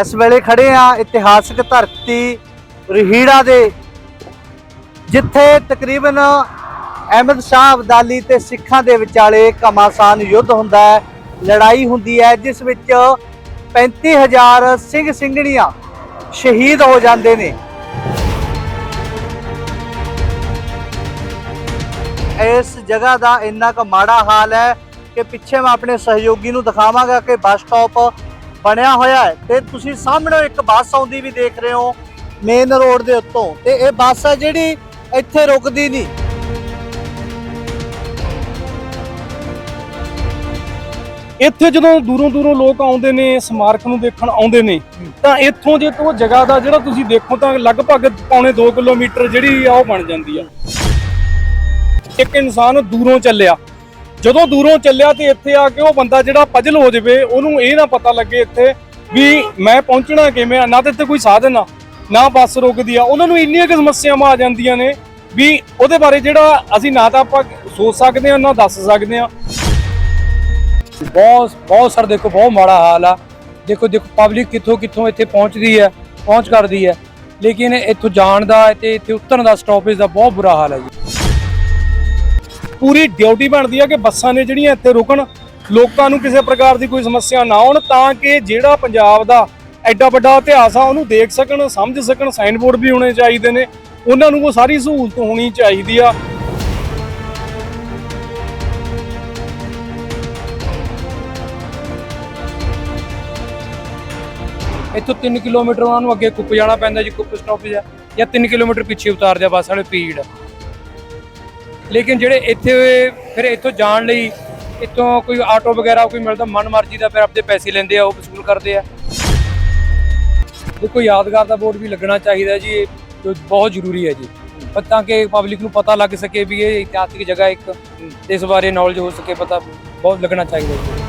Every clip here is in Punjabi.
ਇਸ ਵੇਲੇ ਖੜੇ ਆ ਇਤਿਹਾਸਕ ਧਰਤੀ ਰਹੀੜਾ ਦੇ, ਜਿੱਥੇ ਤਕਰੀਬਨ ਅਹਿਮਦ ਸ਼ਾਹ ਅਬਦਾਲੀ ਤੇ ਸਿੱਖਾਂ ਦੇ ਵਿਚਾਲੇ ਘਮਾਸਾਨ ਯੁੱਧ ਹੁੰਦਾ ਹੈ, ਲੜਾਈ ਹੁੰਦੀ ਹੈ, ਜਿਸ ਵਿੱਚ 35000 ਸਿੰਘ ਸਿੰਘਣੀਆਂ ਸ਼ਹੀਦ ਹੋ ਜਾਂਦੇ ਨੇ। ਇਸ ਜਗ੍ਹਾ ਦਾ ਇੰਨਾ ਕੁ ਮਾੜਾ ਹਾਲ ਹੈ ਕਿ ਪਿੱਛੇ ਮੈਂ ਆਪਣੇ ਸਹਿਯੋਗੀ ਨੂੰ ਦਿਖਾਵਾਂਗਾ ਕਿ ਬੱਸ ਸਟਾਪ ਬਣਿਆ ਹੋਇਆ ਹੈ ਤੇ ਤੁਸੀਂ ਸਾਹਮਣੇ ਇੱਕ ਬੱਸ ਆਉਂਦੀ ਵੀ ਦੇਖ ਰਹੇ ਹੋ ਮੇਨ ਰੋਡ ਦੇ ਉੱਤੋਂ ਤੇ ਇਹ ਬੱਸ ਹੈ ਜਿਹੜੀ ਇੱਥੇ ਰੁਕਦੀ ਨਹੀਂ। ਇੱਥੇ ਜਦੋਂ ਦੂਰੋਂ ਦੂਰੋਂ ਲੋਕ ਆਉਂਦੇ ਨੇ, ਸਮਾਰਕ ਨੂੰ ਦੇਖਣ ਆਉਂਦੇ ਨੇ, ਤਾਂ ਇੱਥੋਂ ਜੇ ਤੋਂ ਜਗ੍ਹਾ ਦਾ ਜਿਹੜਾ ਤੁਸੀਂ ਦੇਖੋ ਤਾਂ ਲਗਭਗ ਪੌਣੇ 2 ਕਿਲੋਮੀਟਰ ਜਿਹੜੀ ਆ ਉਹ ਬਣ ਜਾਂਦੀ ਆ। ਇੱਕ ਇਨਸਾਨ ਦੂਰੋਂ ਚੱਲਿਆ। ਜਦੋਂ ਦੂਰੋਂ ਚੱਲਿਆ ਤੇ ਇੱਥੇ ਆ ਕੇ ਉਹ ਬੰਦਾ ਜਿਹੜਾ ਪਜਲ ਹੋ ਜਾਵੇ, ਉਹਨੂੰ ਇਹ ਨਾ ਪਤਾ ਲੱਗੇ ਇੱਥੇ ਵੀ ਮੈਂ ਪਹੁੰਚਣਾ ਕਿਵੇਂ ਆ, ਨਾ ਤੇ ਇੱਥੇ ਕੋਈ ਸਾਧਨ ਆ, ਨਾ ਬੱਸ ਰੁਕਦੀ ਆ। ਉਹਨਾਂ ਨੂੰ ਇੰਨੀਆਂ ਕੁ ਸਮੱਸਿਆਵਾਂ ਆ ਜਾਂਦੀਆਂ ਨੇ ਵੀ ਉਹਦੇ ਬਾਰੇ ਜਿਹੜਾ ਅਸੀਂ ਨਾ ਤਾਂ ਆਪਾਂ ਸੋਚ ਸਕਦੇ ਹਾਂ, ਨਾ ਦੱਸ ਸਕਦੇ ਹਾਂ। ਬਹੁਤ ਬਹੁਤ ਸਰ ਦੇਖੋ, ਬਹੁਤ ਮਾੜਾ ਹਾਲ ਆ। ਦੇਖੋ ਦੇਖੋ ਪਬਲਿਕ ਕਿੱਥੋਂ ਕਿੱਥੋਂ ਇੱਥੇ ਪਹੁੰਚਦੀ ਹੈ, ਪਹੁੰਚ ਕਰਦੀ ਹੈ। ਲੇਕਿਨ ਇੱਥੋਂ ਜਾਣ ਦਾ ਤੇ ਇੱਥੇ ਉਤਰਨ ਦਾ ਸਟਾਪੇਜ ਦਾ ਬਹੁਤ ਬੁਰਾ ਹਾਲ ਹੈ ਜੀ। ਪੂਰੀ ਡਿਊਟੀ ਬਣਦੀ ਆ ਕਿ ਬੱਸਾਂ ਨੇ ਜਿਹੜੀਆਂ ਇੱਥੇ ਰੁਕਣ, ਲੋਕਾਂ ਨੂੰ ਕਿਸੇ ਪ੍ਰਕਾਰ ਦੀ ਕੋਈ ਸਮੱਸਿਆ ਨਾ ਆਉਣ, ਤਾਂ ਕਿ ਜਿਹੜਾ ਪੰਜਾਬ ਦਾ ਐਡਾ ਵੱਡਾ ਇਤਿਹਾਸ ਆ, ਉਹਨੂੰ ਦੇਖ ਸਕਣ, ਸਮਝ ਸਕਣ, ਸਾਈਨ ਬੋਰਡ ਵੀ ਹੋਣੇ ਚਾਹੀਦੇ ਨੇ, ਉਹਨਾਂ ਨੂੰ ਉਹ ਸਾਰੀ ਸਹੂਲਤ ਹੋਣੀ ਚਾਹੀਦੀ ਆ। ਇੱਥੋਂ 3 ਕਿਲੋਮੀਟਰ ਉਹਨਾਂ ਨੂੰ ਅੱਗੇ ਕੁੱਪ ਜਾਣਾ ਪੈਂਦਾ ਜੀ, ਕੁੱਪ ਸਟਾਪੇਜ ਆ ਜਾਂ 3 ਕਿਲੋਮੀਟਰ ਪਿੱਛੇ ਉਤਾਰ ਜਾ ਬੱਸ ਵਾਲੇ ਪੀੜ ਲੇਕਿਨ ਜਿਹੜੇ ਇੱਥੇ ਫਿਰ ਇੱਥੋਂ ਜਾਣ ਲਈ ਇੱਥੋਂ ਕੋਈ ਆਟੋ ਵਗੈਰਾ ਕੋਈ ਮਿਲਦਾ, ਮਨ ਮਰਜ਼ੀ ਦਾ ਫਿਰ ਆਪਦੇ ਪੈਸੇ ਲੈਂਦੇ ਆ, ਉਹ ਵਸੂਲ ਕਰਦੇ ਆ। ਦੇਖੋ, ਯਾਦਗਾਰ ਦਾ ਬੋਰਡ ਵੀ ਲੱਗਣਾ ਚਾਹੀਦਾ ਜੀ, ਇਹ ਬਹੁਤ ਜ਼ਰੂਰੀ ਹੈ ਜੀ। ਤਾਂ ਕਿ ਪਬਲਿਕ ਨੂੰ ਪਤਾ ਲੱਗ ਸਕੇ ਵੀ ਇਹ ਇਤਿਹਾਸਿਕ ਜਗ੍ਹਾ ਇੱਕ ਇਸ ਬਾਰੇ ਨੌਲੇਜ ਹੋ ਸਕੇ, ਪਤਾ ਬਹੁਤ ਲੱਗਣਾ ਚਾਹੀਦਾ ਜੀ।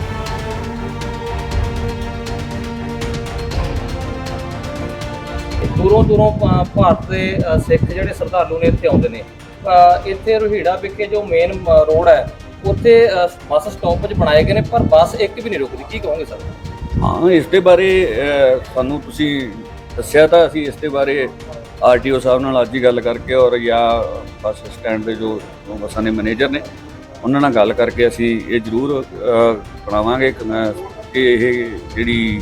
ਦੂਰੋਂ ਦੂਰੋਂ ਭਾਰਤ ਦੇ ਸਿੱਖ ਜਿਹੜੇ ਸ਼ਰਧਾਲੂ ਨੇ ਇੱਥੇ ਆਉਂਦੇ ਨੇ। ਇੱਥੇ ਰੋਹੀੜਾ ਵਿਖੇ ਜੋ ਮੇਨ ਰੋਡ ਹੈ ਉੱਥੇ ਬੱਸ ਸਟਾਪੇਜ ਬਣਾਏ ਗਏ ਨੇ ਪਰ ਬੱਸ ਇੱਕ ਵੀ ਨਹੀਂ ਰੁਕਦੀ। ਕੀ ਕਹੋਗੇ ਸਰ? ਹਾਂ ਇਸ ਦੇ ਬਾਰੇ ਸਾਨੂੰ ਤੁਸੀਂ ਦੱਸਿਆ ਤਾਂ ਅਸੀਂ ਇਸ ਦੇ ਬਾਰੇ ਆਰਟੀਓ ਸਾਹਿਬ ਨਾਲ ਅੱਜ ਹੀ ਗੱਲ ਕਰਕੇ ਔਰ ਜਾਂ ਬੱਸ ਸਟੈਂਡ ਦੇ ਜੋ ਬੱਸਾਂ ਦੇ ਮੈਨੇਜਰ ਨੇ ਉਹਨਾਂ ਨਾਲ ਗੱਲ ਕਰਕੇ ਅਸੀਂ ਇਹ ਜ਼ਰੂਰ ਬਣਾਵਾਂਗੇ ਕਿ ਇਹ ਜਿਹੜੀ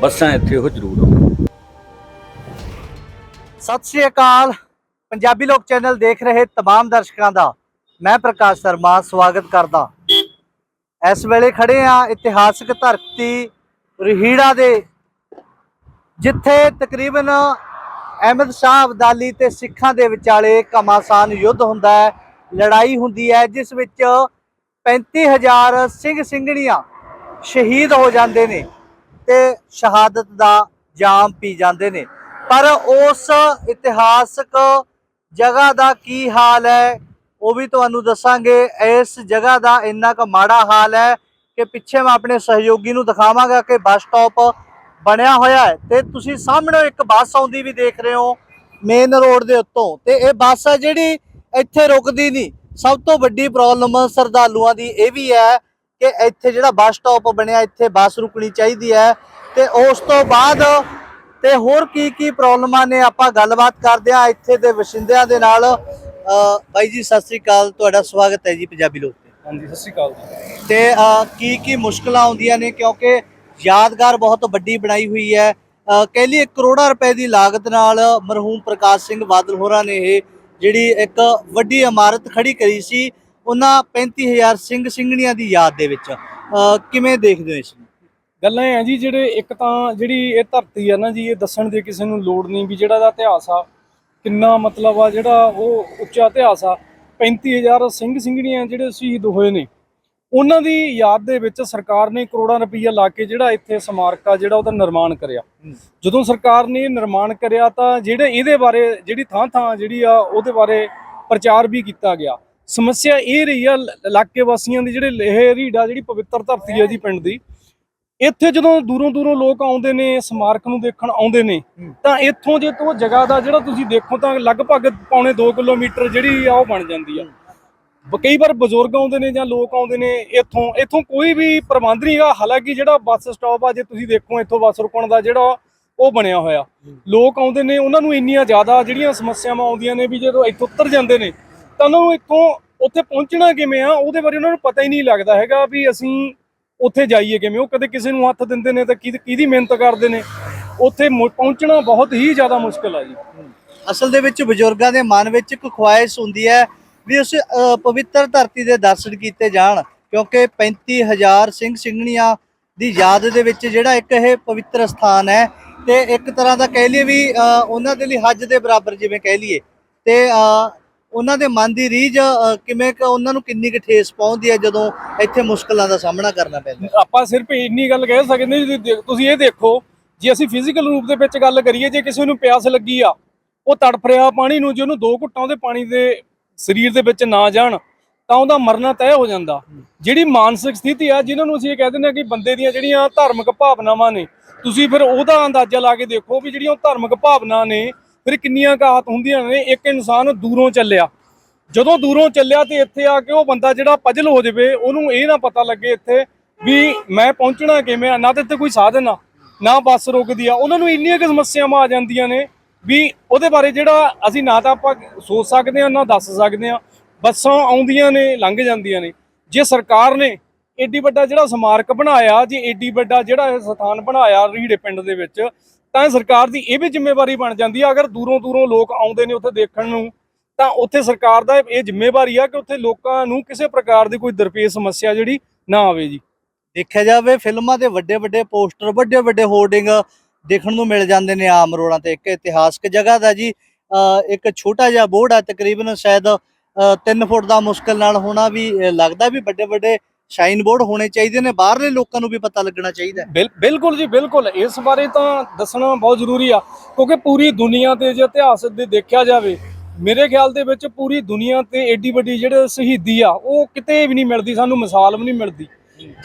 ਬੱਸਾਂ ਇੱਥੇ ਉਹ ਜ਼ਰੂਰ ਆਉਣ। ਸਤਿ ਸ਼੍ਰੀ ਅਕਾਲ। ਪੰਜਾਬੀ ਲੋਕ ਚੈਨਲ ਦੇਖ ਰਹੇ तमाम ਦਰਸ਼ਕਾਂ ਦਾ ਮੈਂ ਪ੍ਰਕਾਸ਼ ਸ਼ਰਮਾ ਸਵਾਗਤ ਕਰਦਾ ਇਸ ਵੇਲੇ ਖੜੇ ਆ ਇਤਿਹਾਸਕ ਧਰਤੀ ਰਹੀੜਾ ਦੇ ਜਿੱਥੇ ਤਕਰੀਬਨ ਅਹਿਮਦ ਸ਼ਾਹ ਅਬਦਾਲੀ ਤੇ ਸਿੱਖਾਂ ਦੇ ਵਿਚਾਲੇ ਘਮਾਸਾਨ ਯੁੱਧ ਹੁੰਦਾ ਹੈ ਲੜਾਈ ਹੁੰਦੀ ਹੈ ਜਿਸ ਵਿੱਚ 35000 ਸਿੰਘ ਸਿੰਘਣੀਆਂ ਸ਼ਹੀਦ ਹੋ ਜਾਂਦੇ ਨੇ ਤੇ ਸ਼ਹਾਦਤ ਦਾ ਜਾਮ ਪੀ ਜਾਂਦੇ ਨੇ ਪਰ ਉਸ ਇਤਿਹਾਸਕ ਜਗ੍ਹਾ ਦਾ ਕੀ ਹਾਲ ਹੈ? ਉਹ ਵੀ ਤੁਹਾਨੂੰ ਦੱਸਾਂਗੇ। ਇਸ ਜਗ੍ਹਾ ਦਾ ਇੰਨਾ ਕੁ ਮਾੜਾ ਹਾਲ ਹੈ ਕਿ ਪਿੱਛੇ ਮੈਂ ਆਪਣੇ ਸਹਿਯੋਗੀ ਨੂੰ ਦਿਖਾਵਾਂਗਾ ਕਿ ਬੱਸ ਸਟਾਪ ਬਣਿਆ ਹੋਇਆ ਹੈ ਤੇ ਤੁਸੀਂ ਸਾਹਮਣੇ ਇੱਕ ਬੱਸ ਆਉਂਦੀ ਵੀ ਦੇਖ ਰਹੇ ਹੋ ਮੇਨ ਰੋਡ ਦੇ ਉੱਤੋਂ ਤੇ ਇਹ ਬੱਸ ਹੈ ਜਿਹੜੀ ਇੱਥੇ ਰੁਕਦੀ ਨਹੀਂ। ਸਭ ਤੋਂ ਵੱਡੀ ਪ੍ਰੋਬਲਮ ਸ਼ਰਧਾਲੂਆਂ ਦੀ ਇਹ ਵੀ ਹੈ ਕਿ ਇੱਥੇ ਜਿਹੜਾ ਬੱਸ ਸਟਾਪ ਬਣਿਆ, ਇੱਥੇ ਬੱਸ ਰੁਕਣੀ ਚਾਹੀਦੀ ਹੈ ਤੇ ਉਸ ਤੋਂ ਬਾਅਦ ਤੇ ਹੋਰ ਕੀ ਕੀ ਪ੍ਰੋਬਲਮਾਂ ਨੇ ਆਪਾਂ ਗੱਲਬਾਤ ਕਰਦੇ ਆ ਇੱਥੇ ਦੇ ਵਸਿੰਦਿਆਂ ਦੇ ਨਾਲ। ਬਾਈ ਜੀ ਸਤਿ ਸ੍ਰੀ ਅਕਾਲ ਤੁਹਾਡਾ ਸਵਾਗਤ ਹੈ ਜੀ ਪੰਜਾਬੀ ਲੋਕ ਤੇ। ਹਾਂਜੀ ਸਤਿ ਸ਼੍ਰੀ ਅਕਾਲ ਜੀ। ਤੇ ਕੀ ਕੀ ਮੁਸ਼ਕਲਾਂ ਆਉਂਦੀਆਂ ਨੇ ਕਿਉਂਕਿ ਯਾਦਗਾਰ ਬਹੁਤ ਵੱਡੀ ਬਣਾਈ ਹੋਈ ਹੈ। ਕਹਿ ਲਈ ਕਰੋੜਾਂ ਰੁਪਏ ਦੀ ਲਾਗਤ ਨਾਲ ਮਰਹੂਮ ਪ੍ਰਕਾਸ਼ ਸਿੰਘ ਬਾਦਲ ਹੋਰਾਂ ਨੇ ਇਹ ਜਿਹੜੀ ਇੱਕ ਵੱਡੀ ਇਮਾਰਤ ਖੜੀ ਕਰੀ ਸੀ ਉਹਨਾਂ 35000 ਸਿੰਘ ਸਿੰਘਣੀਆਂ ਦੀ ਯਾਦ ਦੇ ਵਿੱਚ। ਕਿਵੇਂ ਦੇਖਦੇ ਹੋ ਇਸ ਨੂੰ? ਗੱਲਾਂ ਆ ਜੀ ਜਿਹੜੇ ਇੱਕ ਤਾਂ ਜਿਹੜੀ ਇਹ ਧਰਤੀ ਆ ਨਾ ਜੀ ਇਹ ਦੱਸਣ ਦੀ ਕਿਸੇ ਨੂੰ ਲੋੜ ਨਹੀਂ ਵੀ ਜਿਹੜਾ ਦਾ ਇਤਿਹਾਸ ਆ ਕਿੰਨਾ ਮਤਲਬ ਆ ਜਿਹੜਾ ਉਹ ਉੱਚਾ ਇਤਿਹਾਸ ਆ। 35000 ਸਿੰਘ ਸਿੰਘਣੀਆਂ ਜਿਹੜੇ ਸ਼ਹੀਦ ਹੋਏ ਨੇ ਉਹਨਾਂ ਦੀ ਯਾਦ ਦੇ ਵਿੱਚ ਸਰਕਾਰ ਨੇ ਕਰੋੜਾਂ ਰੁਪਈਆ ਲਾ ਕੇ ਜਿਹੜਾ ਇੱਥੇ ਸਮਾਰਕ ਆ ਜਿਹੜਾ ਉਹਦਾ ਨਿਰਮਾਣ ਕਰਿਆ। ਜਦੋਂ ਸਰਕਾਰ ਨੇ ਇਹ ਨਿਰਮਾਣ ਕਰਿਆ ਤਾਂ ਜਿਹੜੇ ਇਹਦੇ ਬਾਰੇ ਜਿਹੜੀ ਥਾਂ ਥਾਂ ਜਿਹੜੀ ਆ ਉਹਦੇ ਬਾਰੇ ਪ੍ਰਚਾਰ ਵੀ ਕੀਤਾ ਗਿਆ। ਸਮੱਸਿਆ ਇਹ ਰਹੀ ਆ ਇਲਾਕੇ ਵਾਸੀਆਂ ਦੀ ਜਿਹੜੇ ਇਹ ਰੀੜਾ ਜਿਹੜੀ ਪਵਿੱਤਰ ਧਰਤੀ ਹੈ ਜੀ ਪਿੰਡ ਦੀ ਇੱਥੇ ਜਦੋਂ ਦੂਰੋਂ ਦੂਰੋਂ ਲੋਕ ਆਉਂਦੇ ਨੇ ਸਮਾਰਕ ਨੂੰ ਦੇਖਣ ਆਉਂਦੇ ਨੇ ਤਾਂ ਇੱਥੋਂ ਜੇ ਤੋਂ ਜਗ੍ਹਾ ਦਾ ਜਿਹੜਾ ਤੁਸੀਂ ਦੇਖੋ ਤਾਂ ਲਗਭਗ ਪੌਣੇ 2 ਕਿਲੋਮੀਟਰ ਜਿਹੜੀ ਆ ਉਹ ਬਣ ਜਾਂਦੀ ਆ। ਕਈ ਵਾਰ ਬਜ਼ੁਰਗ ਆਉਂਦੇ ਨੇ ਜਾਂ ਲੋਕ ਆਉਂਦੇ ਨੇ ਇੱਥੋਂ ਇੱਥੋਂ ਕੋਈ ਵੀ ਪ੍ਰਬੰਧ ਨਹੀਂ ਹੈਗਾ। ਹਾਲਾਂਕਿ ਜਿਹੜਾ ਬੱਸ ਸਟਾਪ ਆ ਜੇ ਤੁਸੀਂ ਦੇਖੋ ਇੱਥੋਂ ਬੱਸ ਰੁਕਣ ਦਾ ਜਿਹੜਾ ਉਹ ਬਣਿਆ ਹੋਇਆ। ਲੋਕ ਆਉਂਦੇ ਨੇ ਉਹਨਾਂ ਨੂੰ ਇੰਨੀਆਂ ਜ਼ਿਆਦਾ ਜਿਹੜੀਆਂ ਸਮੱਸਿਆਵਾਂ ਆਉਂਦੀਆਂ ਨੇ ਵੀ ਜਦੋਂ ਇੱਥੋਂ ਉੱਤਰ ਜਾਂਦੇ ਨੇ ਤਾਂ ਉਹਨਾਂ ਨੂੰ ਇੱਥੋਂ ਉੱਥੇ ਪਹੁੰਚਣਾ ਕਿਵੇਂ ਆ ਉਹਦੇ ਬਾਰੇ ਉਹਨਾਂ ਨੂੰ ਪਤਾ ਹੀ ਨਹੀਂ ਲੱਗਦਾ ਹੈਗਾ ਵੀ ਅਸੀਂ ਉੱਥੇ ਜਾਈਏ ਕਿਵੇਂ? ਉਹ ਕਦੇ ਕਿਸੇ ਨੂੰ ਹੱਥ ਦਿੰਦੇ ਨੇ ਤਾਂ ਕਿਹਦੀ ਕਿਹਦੀ ਮਿਹਨਤ ਕਰਦੇ ਨੇ? ਉੱਥੇ ਪਹੁੰਚਣਾ ਬਹੁਤ ਹੀ ਜ਼ਿਆਦਾ ਮੁਸ਼ਕਲ ਆ ਜੀ। ਅਸਲ ਦੇ ਵਿੱਚ ਬਜ਼ੁਰਗਾਂ ਦੇ ਮਨ ਵਿੱਚ ਇੱਕ ਖੁਆਇਸ਼ ਹੁੰਦੀ ਹੈ ਵੀ ਉਸ ਪਵਿੱਤਰ ਧਰਤੀ ਦੇ ਦਰਸ਼ਨ ਕੀਤੇ ਜਾਣ, ਕਿਉਂਕਿ 35000 ਸਿੰਘ ਸਿੰਘਣੀਆਂ ਦੀ ਯਾਦ ਦੇ ਵਿੱਚ ਜਿਹੜਾ ਇੱਕ ਇਹ ਪਵਿੱਤਰ ਸਥਾਨ ਹੈ ਤੇ ਇੱਕ ਤਰ੍ਹਾਂ ਦਾ ਕਹਿ ਲਈਏ ਵੀ ਉਹਨਾਂ ਦੇ ਲਈ ਹੱਜ ਦੇ ਬਰਾਬਰ ਜਿਵੇਂ ਕਹਿ ਲਈਏ ਤੇ ਉਹਨਾਂ ਦੇ ਮਨ ਦੀ ਰੀਝ ਅ, ਕਿਵੇਂ ਕਿ ਉਹਨਾਂ ਨੂੰ ਕਿੰਨੀ ਕੁ ਠੇਸ ਪਹੁੰਚਦੀ ਹੈ ਜਦੋਂ ਇੱਥੇ ਮੁਸ਼ਕਲਾਂ ਦਾ ਸਾਹਮਣਾ ਕਰਨਾ ਪੈਂਦਾ ਆਪਾਂ ਸਿਰਫ ਇੰਨੀ ਗੱਲ ਕਹਿ ਸਕਦੇ ਜੀ ਦੇਖ- ਤੁਸੀਂ ਇਹ ਦੇਖੋ ਜੇ ਅਸੀਂ ਫਿਜ਼ੀਕਲ ਰੂਪ ਦੇ ਵਿੱਚ ਗੱਲ ਕਰੀਏ ਜੇ ਕਿਸੇ ਨੂੰ ਪਿਆਸ ਲੱਗੀ ਆ ਉਹ ਤੜਫ ਰਿਹਾ ਪਾਣੀ ਨੂੰ ਜੇ ਉਹਨੂੰ ਦੋ ਘੁੱਟਾਂ ਉਹਦੇ ਪਾਣੀ ਦੇ ਸਰੀਰ ਦੇ ਵਿੱਚ ਨਾ ਜਾਣ ਤਾਂ ਉਹਦਾ ਮਰਨਾ ਤੈਅ ਹੋ ਜਾਂਦਾ। ਜਿਹੜੀ ਮਾਨਸਿਕ ਸਥਿਤੀ ਆ ਜਿਨ੍ਹਾਂ ਨੂੰ ਅਸੀਂ ਇਹ ਕਹਿ ਦਿੰਦੇ ਹਾਂ ਕਿ ਬੰਦੇ ਦੀਆਂ ਜਿਹੜੀਆਂ ਧਾਰਮਿਕ ਭਾਵਨਾਵਾਂ ਨੇ ਤੁਸੀਂ ਫਿਰ ਉਹਦਾ ਅੰਦਾਜ਼ਾ ਲਾ ਕੇ ਦੇਖੋ ਵੀ ਜਿਹੜੀਆਂ ਉਹ ਧਾਰਮਿਕ ਭਾਵਨਾ ਨੇ ਫਿਰ ਕਿੰਨੀਆਂ ਘਾਤ ਹੁੰਦੀਆਂ ਨੇ, ਇੱਕ ਇਨਸਾਨ ਦੂਰੋਂ ਚੱਲਿਆ। ਜਦੋਂ ਦੂਰੋਂ ਚੱਲਿਆ ਤੇ ਇੱਥੇ ਆ ਕੇ ਉਹ ਬੰਦਾ ਜਿਹੜਾ ਪਜਲ ਹੋ ਜਾਵੇ, ਉਹਨੂੰ ਇਹ ਨਾ ਪਤਾ ਲੱਗੇ ਇੱਥੇ ਵੀ ਮੈਂ ਪਹੁੰਚਣਾ ਕਿਵੇਂ ਆ, ਨਾ ਤੇ ਇੱਥੇ ਕੋਈ ਸਾਧਨ ਆ, ਨਾ ਬੱਸ ਰੁਕਦੀ ਆ। ਉਹਨਾਂ ਨੂੰ ਇੰਨੀਆਂ ਕੁ ਸਮੱਸਿਆਵਾਂ ਆ ਜਾਂਦੀਆਂ ਨੇ ਵੀ ਉਹਦੇ ਬਾਰੇ ਜਿਹੜਾ ਅਸੀਂ ਨਾ ਤਾਂ ਆਪਾਂ ਸੋਚ ਸਕਦੇ ਆ ਨਾ ਦੱਸ ਸਕਦੇ ਆ ਬੱਸਾਂ ਆਉਂਦੀਆਂ ਨੇ, ਲੰਘ ਜਾਂਦੀਆਂ ਨੇ। ਜੇ ਸਰਕਾਰ ਨੇ ਏਡੀ ਵੱਡਾ ਜਿਹੜਾ ਸਮਾਰਕ ਬਣਾਇਆ, ਜੇ ਏਡੀ ਵੱਡਾ ਜਿਹੜਾ ਇਹ ਸਥਾਨ ਬਣਾਇਆ ਰੀੜੇ ਪਿੰਡ ਦੇ ਵਿੱਚ ਤਾਂ ਸਰਕਾਰ ਦੀ ਇਹ ਵੀ ਜ਼ਿੰਮੇਵਾਰੀ ਬਣ ਜਾਂਦੀ ਹੈ ਅਗਰ ਦੂਰੋਂ ਦੂਰੋਂ ਲੋਕ ਆਉਂਦੇ ਨੇ ਉੱਥੇ ਦੇਖਣ ਨੂੰ ਤਾਂ ਉੱਥੇ ਸਰਕਾਰ ਦਾ ਇਹ ਜ਼ਿੰਮੇਵਾਰੀ ਆ ਕਿ ਉੱਥੇ ਲੋਕਾਂ ਨੂੰ ਕਿਸੇ ਪ੍ਰਕਾਰ ਦੀ ਕੋਈ ਦਰਪੇਸ਼ ਸਮੱਸਿਆ ਜਿਹੜੀ ਨਾ ਆਵੇ ਜੀ। ਦੇਖਿਆ ਜਾਵੇ ਫਿਲਮਾਂ ਦੇ ਵੱਡੇ ਵੱਡੇ ਪੋਸਟਰ ਵੱਡੇ ਵੱਡੇ ਹੋਰਡਿੰਗ ਦੇਖਣ ਨੂੰ ਮਿਲ ਜਾਂਦੇ ਨੇ ਆਮ ਰੋਡਾਂ ਤੇ। ਇੱਕ ਇਤਿਹਾਸਕ ਜਗ੍ਹਾ ਦਾ ਜੀ ਅ, ਇੱਕ ਛੋਟਾ ਜਿਹਾ ਬੋਰਡ ਆ ਤਕਰੀਬਨ ਸ਼ਾਇਦ 3 ਫੁੱਟ ਦਾ ਮੁਸ਼ਕਲ ਨਾਲ ਹੋਣਾ ਵੀ ਲੱਗਦਾ ਵੀ ਵੱਡੇ ਵੱਡੇ ਸ਼ਾਈਨ ਬੋਰਡ ਹੋਣੇ ਚਾਹੀਦੇ ਨੇ, ਬਾਹਰਲੇ ਲੋਕਾਂ ਨੂੰ ਵੀ ਪਤਾ ਲੱਗਣਾ ਚਾਹੀਦਾ ਬਿਲਕੁਲ ਜੀ, ਬਿਲਕੁਲ। ਇਸ ਬਾਰੇ ਤਾਂ ਦੱਸਣਾ ਬਹੁਤ ਜ਼ਰੂਰੀ ਆ, ਕਿਉਂਕਿ ਪੂਰੀ ਦੁਨੀਆ ਤੇ ਜੇ ਇਤਿਹਾਸ ਦੇ ਦੇਖਿਆ ਜਾਵੇ, ਮੇਰੇ ਖਿਆਲ ਦੇ ਵਿੱਚ ਪੂਰੀ ਦੁਨੀਆ ਤੇ ਏਡੀ ਵੱਡੀ ਜਿਹੜੇ ਸ਼ਹੀਦੀ ਆ, ਉਹ ਕਿਤੇ ਵੀ ਨਹੀਂ ਮਿਲਦੀ, ਸਾਨੂੰ ਮਿਸਾਲ ਵੀ ਨਹੀਂ ਮਿਲਦੀ।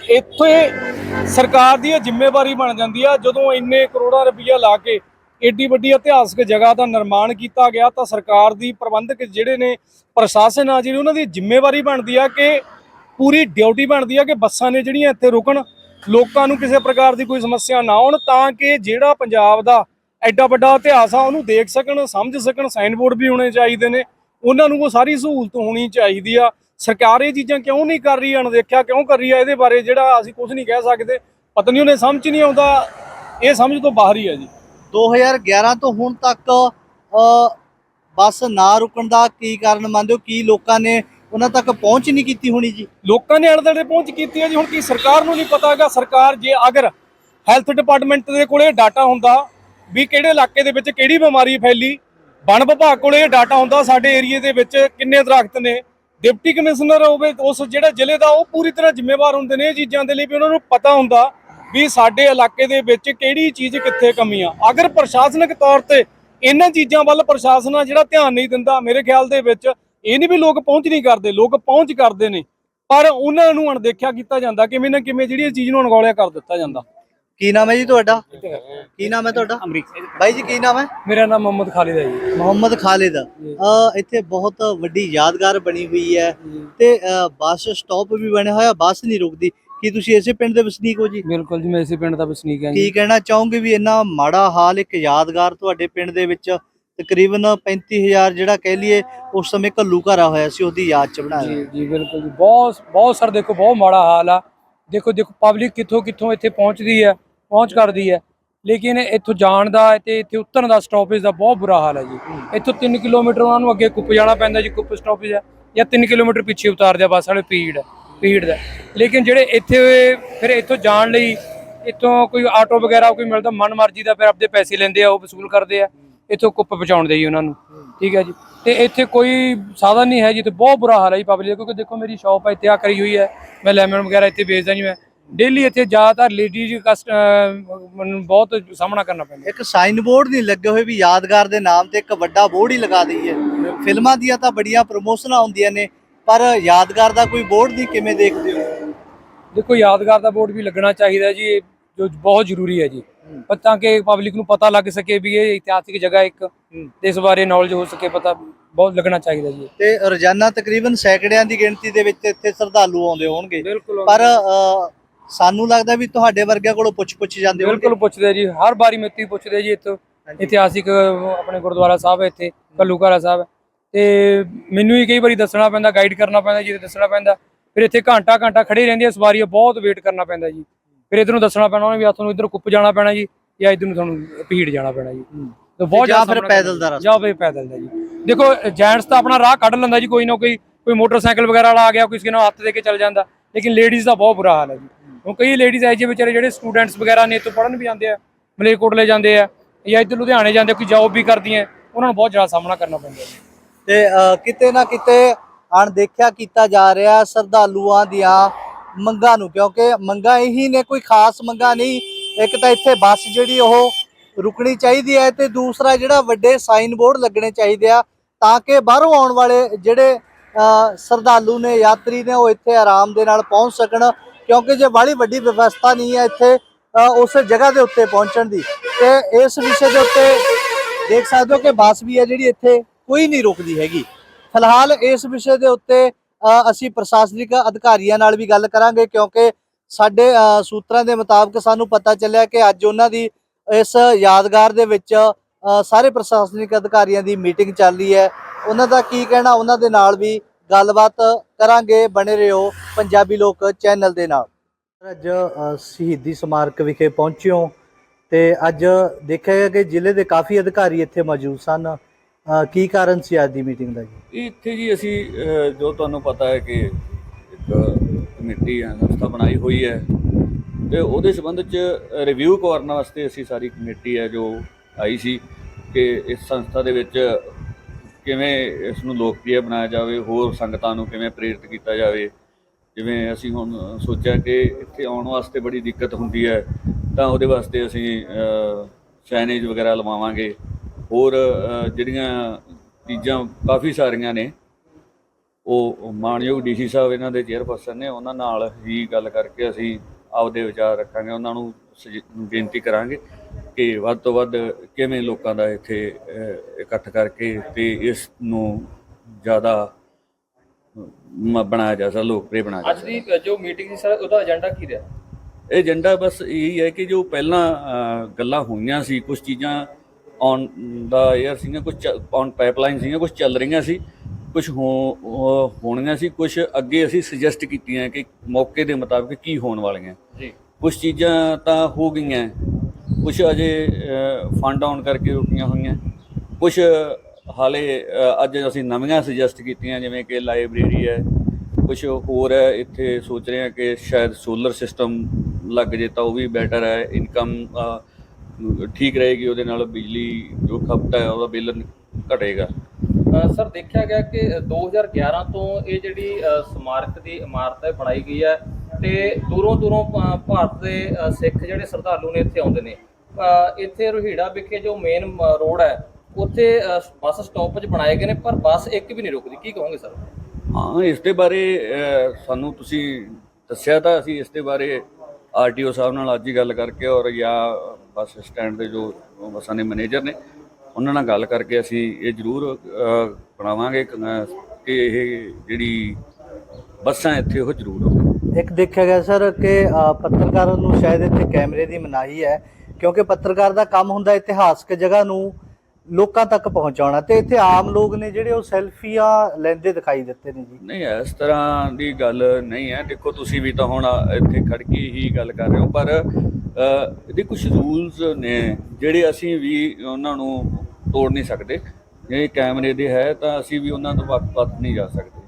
ਇੱਥੇ ਸਰਕਾਰ ਦੀ ਇਹ ਜ਼ਿੰਮੇਵਾਰੀ ਬਣ ਜਾਂਦੀ ਆ, ਜਦੋਂ ਇੰਨੇ ਕਰੋੜਾਂ ਰੁਪਈਆ ਲਾ ਕੇ ਏਡੀ ਵੱਡੀ ਇਤਿਹਾਸਕ ਜਗ੍ਹਾ ਦਾ ਨਿਰਮਾਣ ਕੀਤਾ ਗਿਆ, ਤਾਂ ਸਰਕਾਰ ਦੀ ਪ੍ਰਬੰਧਕ ਜਿਹੜੇ ਨੇ, ਪ੍ਰਸ਼ਾਸਨ ਆ, ਜਿਹੜੇ ਉਹਨਾਂ ਦੀ ਜ਼ਿੰਮੇਵਾਰੀ ਬਣਦੀ ਆ ਕਿ ਪੂਰੀ ਡਿਊਟੀ ਬਣਦੀ ਆ ਕਿ ਬੱਸਾਂ ਨੇ ਜਿਹੜੀਆਂ ਇੱਥੇ ਰੁਕਣ, ਲੋਕਾਂ ਨੂੰ ਕਿਸੇ ਪ੍ਰਕਾਰ ਦੀ ਕੋਈ ਸਮੱਸਿਆ ਨਾ ਆਉਣ ਤਾਂ ਕਿ ਜਿਹੜਾ ਪੰਜਾਬ ਦਾ ਐਡਾ ਵੱਡਾ ਇਤਿਹਾਸ ਆ, ਉਹਨੂੰ ਦੇਖ ਸਕਣ, ਸਮਝ ਸਕਣ, ਸਾਈਨ ਬੋਰਡ ਵੀ ਹੋਣੇ ਚਾਹੀਦੇ ਨੇ। ਉਹਨਾਂ ਨੂੰ ਉਹ ਸਾਰੀ ਸਹੂਲਤ ਹੋਣੀ ਚਾਹੀਦੀ ਆ। ਸਰਕਾਰ ਇਹ ਚੀਜ਼ਾਂ ਕਿਉਂ ਨਹੀਂ ਕਰ ਰਹੀ, ਅਣਦੇਖਿਆ ਕਿਉਂ ਕਰ ਰਹੀ ਆ? ਇਹਦੇ ਬਾਰੇ ਜਿਹੜਾ ਅਸੀਂ ਕੁਝ ਨਹੀਂ ਕਹਿ ਸਕਦੇ। ਪਤਾ ਨਹੀਂ ਉਹਨੇ ਸਮਝ ਨਹੀਂ ਆਉਂਦਾ। ਇਹ ਸਮਝ ਤੋਂ ਬਾਹਰ ਹੀ ਆ ਜੀ। 2011 ਤੋਂ ਹੁਣ ਤੱਕ ਬੱਸ ਨਾ ਰੁਕਣ ਦਾ ਕੀ ਕਾਰਨ ਮੰਨਦੇ ਹੋ? ਕੀ ਲੋਕਾਂ ਨੇ ਉਹਨਾਂ ਤੱਕ ਪਹੁੰਚ ਨਹੀਂ ਕੀਤੀ ਹੋਣੀ ਜੀ। ਲੋਕਾਂ ਨੇ ਅੜਦੜੇ ਪਹੁੰਚ ਕੀਤੀ ਹੈ ਜੀ। ਹੁਣ ਕੀ ਸਰਕਾਰ ਨੂੰ ਨਹੀਂ ਪਤਾ ਸਰਕਾਰ ਜੇ ਅਗਰ ਹੈਲਥ ਡਿਪਾਰਟਮੈਂਟ ਦੇ ਕੋਲੇ ਡਾਟਾ ਹੁੰਦਾ ਵੀ ਕਿਹੜੇ ਇਲਾਕੇ ਦੇ ਵਿੱਚ ਕਿਹੜੀ ਬਿਮਾਰੀ ਫੈਲੀ, ਵਣ ਵਿਭਾਗ ਕੋਲੇ ਇਹ ਡਾਟਾ ਹੁੰਦਾ, ਸਾਡੇ ਏਰੀਏ ਦੇ ਵਿੱਚ ਕਿੰਨੇ ਦਰਖਤ ਨੇ, ਡਿਪਟੀ ਕਮਿਸ਼ਨਰ ਹੋਵੇ, ਉਸ ਜਿਹੜਾ ਜ਼ਿਲ੍ਹੇ ਦਾ, ਉਹ ਪੂਰੀ ਤਰ੍ਹਾਂ ਜ਼ਿੰਮੇਵਾਰ ਹੁੰਦੇ ਨੇ ਇਹ ਚੀਜ਼ਾਂ ਦੇ ਲਈ ਵੀ ਉਹਨਾਂ ਨੂੰ ਪਤਾ ਹੁੰਦਾ ਵੀ ਸਾਡੇ ਇਲਾਕੇ ਦੇ ਵਿੱਚ ਕਿਹੜੀ ਚੀਜ਼ ਕਿੱਥੇ ਕਮੀ ਆ। ਅਗਰ ਪ੍ਰਸ਼ਾਸਨਿਕ ਤੌਰ ਤੇ ਇਹਨਾਂ ਚੀਜ਼ਾਂ ਵੱਲ ਪ੍ਰਸ਼ਾਸਨ ਆ ਜਿਹੜਾ ਧਿਆਨ ਨਹੀਂ ਦਿੰਦਾ, ਮੇਰੇ ਖਿਆਲ ਦੇ ਵਿੱਚ ਇਹ ਨਹੀਂ ਵੀ ਲੋਕ ਪਹੁੰਚ ਨਹੀਂ ਕਰਦੇ ਲੋਕ ਪਹੁੰਚ ਕਰਦੇ ਨੇ ਪਰ ਉਹਨਾਂ ਨੂੰ ਅਣਦੇਖਿਆ ਕੀਤਾ ਜਾਂਦਾ ਕਿਵੇਂ ਨਾ ਕਿਵੇਂ ਜਿਹੜੀ ਇਹ ਚੀਜ਼ ਨੂੰ ਅਣਗੌਲਿਆ ਕਰ ਦਿੱਤਾ ਜਾਂਦਾ। ਕੀ ਨਾਮ ਹੈ ਜੀ ਤੁਹਾਡਾ? ਕੀ ਨਾਮ ਹੈ ਤੁਹਾਡਾ? ਬਾਈ ਜੀ ਕੀ ਨਾਮ ਹੈ? ਮੇਰਾ ਨਾਮ ਮੁਹੰਮਦ ਖਾਲਿਦ ਹੈ ਜੀ। ਮੁਹੰਮਦ ਖਾਲਿਦ। ਇੱਥੇ ਬਹੁਤ ਵੱਡੀ ਯਾਦਗਾਰ ਬਣੀ ਹੋਈ ਹੈ ਤੇ ਬੱਸ ਸਟਾਪ ਵੀ ਬਣਿਆ ਹੋਇਆ ਬੱਸ ਨਹੀਂ ਰੁਕਦੀ। ਕੀ ਤੁਸੀਂ ਇਸੇ ਪਿੰਡ ਦੇ ਵਸਨੀਕ ਹੋ ਜੀ? ਬਿਲਕੁਲ ਜੀ ਮੈਂ ਇਸੇ ਪਿੰਡ ਦਾ ਵਸਨੀਕ ਹਾਂ ਕੀ ਕਹਿਣਾ ਚਾਹੋਗੇ ਵੀ ਇੰਨਾ ਮਾੜਾ ਹਾਲ ਇੱਕ ਯਾਦਗਾਰ ਤੁਹਾਡੇ ਪਿੰਡ ਦੇ ਵਿੱਚ ਤਕਰੀਬਨ 35000 ਜਿਹੜਾ ਕਹਿ ਲਈਏ, ਉਸ ਸਮੇਂ ਘੱਲੂ ਘਰਾ ਹੋਇਆ ਸੀ, ਉਹਦੀ ਯਾਦ ਚ ਬਣਾਇਆ। ਜੀ ਜੀ, ਬਿਲਕੁਲ ਜੀ। ਬਹੁਤ ਬਹੁਤ ਸਰ, ਦੇਖੋ, ਬਹੁਤ ਮਾੜਾ ਹਾਲ ਆ। ਦੇਖੋ ਦੇਖੋ ਪਬਲਿਕ ਕਿੱਥੋਂ ਕਿੱਥੋਂ ਇੱਥੇ ਪਹੁੰਚਦੀ ਹੈ, ਪਹੁੰਚ ਕਰਦੀ ਹੈ। ਲੇਕਿਨ ਇੱਥੋਂ ਜਾਣ ਦਾ ਤੇ ਇੱਥੇ ਉਤਰਨ ਦਾ ਸਟਾਪੇਜ ਦਾ ਬਹੁਤ ਬੁਰਾ ਹਾਲ ਹੈ ਜੀ। ਇੱਥੋਂ 3 ਕਿਲੋਮੀਟਰ ਉਹਨਾਂ ਨੂੰ ਅੱਗੇ ਕੁੱਪ ਜਾਣਾ ਪੈਂਦਾ ਜੀ, ਕੁੱਪ ਸਟਾਪੇਜ ਹੈ, ਜਾਂ 3 ਕਿਲੋਮੀਟਰ ਪਿੱਛੇ ਉਤਾਰਦੇ ਆ ਬੱਸ ਵਾਲੇ ਪੀੜ ਪੀੜ ਦਾ। ਲੇਕਿਨ ਜਿਹੜੇ ਇੱਥੇ, ਫਿਰ ਇੱਥੋਂ ਜਾਣ ਲਈ, ਇੱਥੋਂ ਕੋਈ ਆਟੋ ਵਗੈਰਾ ਕੋਈ ਮਿਲਦਾ ਮਨ ਮਰਜ਼ੀ ਦਾ ਫਿਰ ਆਪਦੇ ਪੈਸੇ ਲੈਂਦੇ ਆ, ਉਹ ਵਸੂਲ ਕਰਦੇ ਆ। ਇੱਥੋਂ ਕੁੱਪ ਪਹੁੰਚਾਉਂਦੇ ਜੀ ਉਹਨਾਂ ਨੂੰ। ਠੀਕ ਹੈ ਜੀ। ਤੇ ਇੱਥੇ ਕੋਈ ਸਾਧਨ ਨਹੀਂ ਹੈ ਜੀ ਇੱਥੇ ਬਹੁਤ ਬੁਰਾ ਹਾਲ ਹੈ ਜੀ ਪਬਲਿਕ ਕਿਉਂਕਿ ਦੇਖੋ ਮੇਰੀ ਸ਼ਾਪ ਹੈ ਇੱਥੇ ਆ ਕਰੀ ਹੋਈ ਹੈ। ਮੈਂ ਲੈਮਨ ਵਗੈਰਾ ਇੱਥੇ ਵੇਚਦਾ ਜੀ ਮੈਂ। ਡੇਲੀ ਇੱਥੇ ਜ਼ਿਆਦਾਤਰ ਲੇਡੀਜ਼ ਕਸਟ ਮੈਨੂੰ ਬਹੁਤ ਸਾਹਮਣਾ ਕਰਨਾ ਪੈਂਦਾ। ਇੱਕ ਸਾਈਨ ਬੋਰਡ ਨਹੀਂ ਲੱਗੇ ਹੋਏ ਵੀ ਯਾਦਗਾਰ ਦੇ ਨਾਮ ਤੇ ਇੱਕ ਵੱਡਾ ਬੋਰਡ ਹੀ ਲਗਾ ਦਈਏ ਫਿਲਮਾਂ ਦੀਆਂ ਤਾਂ ਬੜੀਆਂ ਪ੍ਰਮੋਸ਼ਨਾਂ ਹੁੰਦੀਆਂ ਨੇ ਪਰ ਯਾਦਗਾਰ ਦਾ ਕੋਈ ਬੋਰਡ ਨਹੀਂ ਕਿਵੇਂ ਦੇਖਦੇ ਹੋ? ਦੇਖੋ ਯਾਦਗਾਰ ਦਾ ਬੋਰਡ ਵੀ ਲੱਗਣਾ ਚਾਹੀਦਾ ਜੀ ਜੋ ਬਹੁਤ ਜ਼ਰੂਰੀ ਹੈ ਜੀ। ਤਾਂ ਕਿ ਪਬਲਿਕ ਨੂੰ ਪਤਾ ਲੱਗ ਸਕੇ ਵੀ ਇਹ ਇਤਿਹਾਸਿਕ ਜਗ੍ਹਾ ਇੱਕ ਤੇ ਇਸ ਬਾਰੇ ਨੌਲੇਜ ਹੋ ਸਕੇ ਪਤਾ ਬਹੁਤ ਲੱਗਣਾ ਚਾਹੀਦਾ ਜੀ। ਤੇ ਰੋਜ਼ਾਨਾ ਤਕਰੀਬਨ ਸੈਂਕੜਿਆਂ ਦੀ ਗਿਣਤੀ ਦੇ ਵਿੱਚ ਇੱਥੇ ਸ਼ਰਧਾਲੂ ਆਉਂਦੇ ਹੋਣਗੇ। ਬਿਲਕੁਲ ਪਰ ਸਾਨੂੰ ਲੱਗਦਾ ਵੀ ਤੁਹਾਡੇ ਵਰਗਿਆਂ ਕੋਲੋਂ ਪੁੱਛ ਪੁੱਛ ਜਾਂਦੇ ਹੋਣਗੇ। ਬਿਲਕੁਲ ਪੁੱਛਦੇ ਜੀ ਹਰ ਵਾਰੀ ਮਿੱਤੀ ਪੁੱਛਦੇ ਜੀ ਇੱਥੋਂ। ਇਤਿਹਾਸਿਕ ਆਪਣੇ ਗੁਰਦੁਆਰਾ ਸਾਹਿਬ ਹੈ ਇੱਥੇ ਕੱਲੂਕਾਰਾ ਸਾਹਿਬ ਤੇ ਮੈਨੂੰ ਹੀ ਕਈ ਵਾਰੀ ਦੱਸਣਾ ਪੈਂਦਾ ਗਾਈਡ ਕਰਨਾ ਪੈਂਦਾ ਜੀ ਤੇ ਦੱਸਣਾ ਪੈਂਦਾ ਫਿਰ ਇੱਥੇ ਘੰਟਾ ਘੰਟਾ ਖੜੇ ਰਹਿੰਦੀਆਂ ਸਵਾਰੀਆਂ ਬਹੁਤ ਵੇਟ ਕਰਨਾ ਪੈਂਦਾ ਜੀ। ਫਿਰ ਇਧਰੋਂ ਦੱਸਣਾ ਪੈਣਾ ਉਹਨੇ ਵੀ ਆ ਤੁਹਾਨੂੰ ਇਧਰ ਕੁੱਪ ਜਾਣਾ ਪੈਣਾ ਜੀ ਜਾਂ ਇਧਰ ਨੂੰ ਤੁਹਾਨੂੰ ਭੀੜ ਜਾਣਾ ਪੈਣਾ ਜੀ। ਤੇ ਜਾਂ ਜ਼ਿਆਦਾ ਫਿਰ ਪੈਦਲ ਦਾ। ਰਸਤਾ। ਜਾਂ ਫਿਰ ਪੈਦਲ ਦਾ ਜੀ। ਦੇਖੋ ਜੈਂਟਸ ਤਾਂ ਆਪਣਾ ਰਾਹ ਕੱਢ ਲੈਂਦਾ ਜੀ ਕੋਈ ਨਾ ਕੋਈ ਕੋਈ ਮੋਟਰਸਾਈਕਲ ਵਗੈਰਾ ਵਾਲਾ ਆ ਗਿਆ ਕੋਈ ਕਿਸੇ ਨਾਲ ਹੱਥ ਦੇ ਕੇ ਚੱਲ ਜਾਂਦਾ। ਲੇਕਿਨ ਲੇਡੀਜ਼ ਦਾ ਬਹੁਤ ਬੁਰਾ ਹਾਲ ਹੈ ਜੀ। ਹੁਣ ਕਈ ਲੇਡੀਜ਼ ਐ ਜਿਹੇ ਵਿਚਾਰੇ ਜਿਹੜੇ ਸਟੂਡੈਂਟਸ ਵਗੈਰਾ ਨੇ ਇੱਥੋਂ ਪੜ੍ਹਨ ਵੀ ਜਾਂਦੇ ਆ ਮਲੇਰਕੋਟਲੇ ਜਾਂਦੇ ਆ ਜਾਂ ਇੱਧਰ ਲੁਧਿਆਣੇ ਜਾਂਦੇ ਕੋਈ ਜੌਬ ਵੀ ਕਰਦੀਆਂ ਉਹਨਾਂ ਨੂੰ ਬਹੁਤ ਜ਼ਿਆਦਾ ਸਾਹਮਣਾ ਕਰਨਾ ਪੈਂਦਾ ਜੀ। ਤੇ ਕਿਤੇ ਨਾ ਕਿਤੇ ਅਣਦੇਖਿਆ ਕੀਤਾ ਜਾ ਰਿਹਾ ਸ਼ਰਧਾਲੂਆਂ ਦੀਆਂ ਮੰਗਾਂ ਨੂੰ ਕਿਉਂਕਿ ਮੰਗਾਂ ਇਹੀ ਨੇ ਕੋਈ ਖਾਸ ਮੰਗਾਂ ਨਹੀਂ। ਇੱਕ ਤਾਂ ਇੱਥੇ ਬੱਸ ਜਿਹੜੀ ਉਹ ਰੁਕਣੀ ਚਾਹੀਦੀ ਹੈ ਤੇ ਦੂਸਰਾ ਜਿਹੜਾ ਵੱਡੇ ਸਾਈਨ ਬੋਰਡ ਲੱਗਣੇ ਚਾਹੀਦੇ ਆ ਤਾਂ ਕਿ ਬਾਹਰੋਂ ਆਉਣ ਵਾਲੇ ਜਿਹੜੇ ਅ, ਸ਼ਰਧਾਲੂ ਨੇ ਯਾਤਰੀ ਨੇ ਉਹ ਇੱਥੇ ਆਰਾਮ ਦੇ ਨਾਲ ਪਹੁੰਚ ਸਕਣ। ਕਿਉਂਕਿ ਜੇ ਬਾਹਲੀ ਵੱਡੀ ਵਿਵਸਥਾ ਨਹੀਂ ਹੈ ਇੱਥੇ ਉਸ ਜਗ੍ਹਾ ਦੇ ਉੱਤੇ ਪਹੁੰਚਣ ਦੀ। ਤੇ ਇਸ ਵਿਸ਼ੇ ਦੇ ਉੱਤੇ ਦੇਖ ਸਕਦੇ ਹੋ ਕਿ ਬੱਸ ਵੀ ਹੈ ਜਿਹੜੀ ਇੱਥੇ ਕੋਈ ਨਹੀਂ ਰੁਕਦੀ ਹੈਗੀ। ਫਿਲਹਾਲ ਇਸ ਵਿਸ਼ੇ ਦੇ ਉੱਤੇ ਅਸੀਂ ਪ੍ਰਸ਼ਾਸਨਿਕ ਅਧਿਕਾਰੀਆਂ ਨਾਲ ਵੀ ਗੱਲ ਕਰਾਂਗੇ ਕਿਉਂਕਿ ਸਾਡੇ ਸੂਤਰਾਂ ਦੇ ਮੁਤਾਬਕ ਸਾਨੂੰ ਪਤਾ ਚੱਲਿਆ ਕਿ ਅੱਜ ਉਹਨਾਂ ਦੀ ਇਸ ਯਾਦਗਾਰ ਦੇ ਵਿੱਚ ਸਾਰੇ ਪ੍ਰਸ਼ਾਸਨਿਕ ਅਧਿਕਾਰੀਆਂ ਦੀ ਮੀਟਿੰਗ ਚੱਲ ਰਹੀ ਹੈ। ਉਹਨਾਂ ਦਾ ਕੀ ਕਹਿਣਾ, ਉਹਨਾਂ ਦੇ ਨਾਲ ਵੀ ਗੱਲਬਾਤ ਕਰਾਂਗੇ। ਬਣੇ ਰਹੋ ਪੰਜਾਬੀ ਲੋਕ ਚੈਨਲ ਦੇ ਨਾਲ। ਅੱਜ ਸ਼ਹੀਦੀ ਸਮਾਰਕ ਵਿਖੇ ਪਹੁੰਚਿਓ ਤੇ ਅੱਜ ਦੇਖਿਆ ਗਿਆ ਕਿ ਜ਼ਿਲ੍ਹੇ ਦੇ ਕਾਫੀ ਅਧਿਕਾਰੀ ਇੱਥੇ ਮੌਜੂਦ ਸਨ। ਅ, ਕੀ ਕਾਰਨ ਸੀ ਅੱਜ ਦੀ ਮੀਟਿੰਗ ਦਾ ਜੀ? ਇਹ ਇੱਥੇ ਜੀ ਅਸੀਂ ਅਹ, ਜੋ ਤੁਹਾਨੂੰ ਪਤਾ ਹੈ ਕਿ ਇੱਕ ਕਮੇਟੀ ਹੈ ਸੰਸਥਾ ਬਣਾਈ ਹੋਈ ਹੈ ਤੇ ਉਹਦੇ ਸੰਬੰਧ ਚ ਰਿਵਿਊ ਕਰਨ ਵਾਸਤੇ ਅਸੀਂ ਸਾਰੀ ਕਮੇਟੀ ਹੈ ਜੋ ਆਈ ਸੀ ਕਿ ਇਸ ਸੰਸਥਾ ਦੇ ਵਿੱਚ ਕਿਵੇਂ ਇਸ ਨੂੰ ਲੋਕਪ੍ਰਿਯ ਬਣਾਇਆ ਜਾਵੇ ਹੋਰ ਸੰਗਤਾਂ ਨੂੰ ਕਿਵੇਂ ਪ੍ਰੇਰਿਤ ਕੀਤਾ ਜਾਵੇ। ਜਿਵੇਂ ਅਸੀਂ ਹੁਣ ਸੋਚਿਆ ਕਿ ਇੱਥੇ ਆਉਣ ਵਾਸਤੇ ਬੜੀ ਦਿੱਕਤ ਹੁੰਦੀ ਹੈ ਤਾਂ ਉਹਦੇ ਵਾਸਤੇ ਅਸੀਂ ਸਾਈਨੇਜ ਵਗੈਰਾ ਲਵਾਵਾਂਗੇ। ਹੋਰ ਜਿਹੜੀਆਂ ਚੀਜ਼ਾਂ ਕਾਫੀ ਸਾਰੀਆਂ ਨੇ ਉਹ ਮਾਨਯੋਗ ਡੀਸੀ ਸਾਹਿਬ ਇਹਨਾਂ ਦੇ ਚੇਅਰਪਰਸਨ ਨੇ ਉਹਨਾਂ ਨਾਲ ਹੀ ਗੱਲ ਕਰਕੇ ਅਸੀਂ ਆਪਦੇ ਵਿਚਾਰ ਰੱਖਾਂਗੇ ਉਹਨਾਂ ਨੂੰ ਬੇਨਤੀ ਕਰਾਂਗੇ ਕਿ ਵੱਧ ਤੋਂ ਵੱਧ ਕਿਵੇਂ ਲੋਕਾਂ ਦਾ ਇੱਥੇ ਇਕੱਠ ਕਰਕੇ ਤੇ ਇਸ ਨੂੰ ਜ਼ਿਆਦਾ ਬਣਾਇਆ ਜਾ ਸਕਦਾ ਲੋਕਪ੍ਰਿय ਬਣਾਇਆ ਜਾ ਅੱਜ ਸਕਦਾ। ਦੀ ਜੋ ਮੀਟਿੰਗ ਸੀ ਸਰ ਉਹਦਾ ਏਜੰਡਾ ਕੀ ਰਿਹਾ? ਇਹ ਏਜੰਡਾ ਬਸ ਇਹੀ ਹੈ ਕਿ ਜੋ ਪਹਿਲਾਂ ਗੱਲਾਂ ਹੋਈਆਂ ਸੀ ਕੁਝ ਚੀਜ਼ਾਂ ਔਨ ਦਾ 에ਅਰ ਸੀਗੀਆਂ ਕੁਝ ਔਨ ਪਾਈਪਲਾਈਨ ਸੀਗੀਆਂ ਕੁਝ ਚੱਲ ਰਹੀਆਂ ਸੀ ਕੁਝ ਹੋਣੀਆਂ ਸੀ ਕੁਝ ਅੱਗੇ ਅਸੀਂ ਸੁਜੈਸਟ ਕੀਤੀਆਂ ਕਿ ਮੌਕੇ ਦੇ ਮੁਤਾਬਕ ਕੀ ਹੋਣ ਵਾਲੀਆਂ। ਜੀ। ਕੁਝ ਚੀਜ਼ਾਂ ਤਾਂ ਹੋ ਗਈਆਂ ਕੁਝ ਅਜੇ ਫੰਡ ਆਨ ਕਰਕੇ ਰੁਕੀਆਂ ਹੋਈਆਂ ਕੁਝ ਹਾਲੇ ਅੱਜ ਅਸੀਂ ਨਵੀਆਂ ਸੁਜੈਸਟ ਕੀਤੀਆਂ ਜਿਵੇਂ ਕਿ ਲਾਇਬ੍ਰੇਰੀ ਹੈ ਕੁਝ ਹੋਰ ਹੈ ਇੱਥੇ ਸੋਚ ਰਹੇ ਹਾਂ ਕਿ ਸ਼ਾਇਦ ਸੋਲਰ ਸਿਸਟਮ ਲੱਗ ਜੇ ਤਾਂ ਉਹ ਵੀ ਬੈਟਰ ਹੈ ਇਨਕਮ ਠੀਕ ਰਹੇਗੀ ਉਹਦੇ ਨਾਲ ਬਿਜਲੀ ਜੋ ਖਪਤ ਹੈ ਉਹਦਾ ਬਿੱਲ ਘਟੇਗਾ। ਸਰ ਦੇਖਿਆ ਗਿਆ ਕਿ 2011 ਤੋਂ ਇਹ ਜਿਹੜੀ ਸਮਾਰਕ ਦੀ ਇਮਾਰਤ ਹੈ ਬਣਾਈ ਗਈ ਹੈ ਤੇ ਦੂਰੋਂ ਦੂਰੋਂ ਭਾਰਤ ਦੇ ਸਿੱਖ ਜਿਹੜੇ ਸ਼ਰਧਾਲੂ ਨੇ ਇੱਥੇ ਆਉਂਦੇ ਨੇ। ਇੱਥੇ ਰੋਹੀੜਾ ਵਿਖੇ ਜੋ ਮੇਨ ਰੋਡ ਹੈ ਉੱਥੇ ਬੱਸ ਸਟਾਪੇਜ ਬਣਾਏ ਗਏ ਨੇ ਪਰ ਬੱਸ ਇੱਕ ਵੀ ਨਹੀਂ ਰੁਕਦੀ। ਕੀ ਕਹੋਗੇ ਸਰ? ਹਾਂ ਇਸ ਦੇ ਬਾਰੇ ਸਾਨੂੰ ਤੁਸੀਂ ਦੱਸਿਆ ਤਾਂ ਅਸੀਂ ਇਸ ਦੇ ਬਾਰੇ ਆਰਟੀਓ ਸਾਹਿਬ ਨਾਲ ਅੱਜ ਹੀ ਗੱਲ ਕਰਕੇ ਔਰ ਜਾਂ ਬੱਸ ਸਟੈਂਡ ਦੇ ਜੋ ਬੱਸਾਂ ਦੇ ਮੈਨੇਜਰ ਨੇ ਉਹਨਾਂ ਨਾਲ ਗੱਲ ਕਰਕੇ ਅਸੀਂ ਇਹ ਜ਼ਰੂਰ ਬਣਾਵਾਂਗੇ ਕਿ, ਇਹ ਜਿਹੜੀ ਬੱਸਾਂ ਇੱਥੇ ਉਹ ਜ਼ਰੂਰ ਹੋਣ ਇੱਕ ਦੇਖਿਆ ਗਿਆ ਸਰ ਕਿ ਪੱਤਰਕਾਰਾਂ ਨੂੰ ਸ਼ਾਇਦ ਇੱਥੇ ਕੈਮਰੇ ਦੀ ਮਨਾਹੀ ਹੈ ਕਿਉਂਕਿ ਪੱਤਰਕਾਰ ਦਾ ਕੰਮ ਹੁੰਦਾ ਇਤਿਹਾਸਕ ਜਗ੍ਹਾ ਨੂੰ ਲੋਕਾਂ ਤੱਕ ਪਹੁੰਚਾਉਣਾ ਤੇ ਇੱਥੇ ਆਮ ਲੋਕ ਨੇ ਜਿਹੜੇ ਉਹ ਸੈਲਫੀਆਂ ਲੈਂਦੇ ਦਿਖਾਈ ਦਿੱਤੇ ਨੇ ਜੀ। ਨਹੀਂ ਇਸ ਤਰ੍ਹਾਂ ਦੀ ਗੱਲ ਨਹੀਂ ਹੈ। ਦੇਖੋ ਤੁਸੀਂ ਵੀ ਤਾਂ ਹੁਣ ਇੱਥੇ ਖੜ ਕੇ ਹੀ ਗੱਲ ਕਰ ਰਹੇ ਹੋ ਪਰ ਇਹਦੇ ਕੁਝ ਰੂਲਸ ਨੇ ਜਿਹੜੇ ਅਸੀਂ ਵੀ ਉਹਨਾਂ ਨੂੰ ਤੋੜ ਨਹੀਂ ਸਕਦੇ। ਜੇ ਕੈਮਰੇ ਦੇ ਹੈ ਤਾਂ ਅਸੀਂ ਵੀ ਉਹਨਾਂ ਤੋਂ ਵੱਖ-ਵੱਖ ਨਹੀਂ ਜਾ ਸਕਦੇ।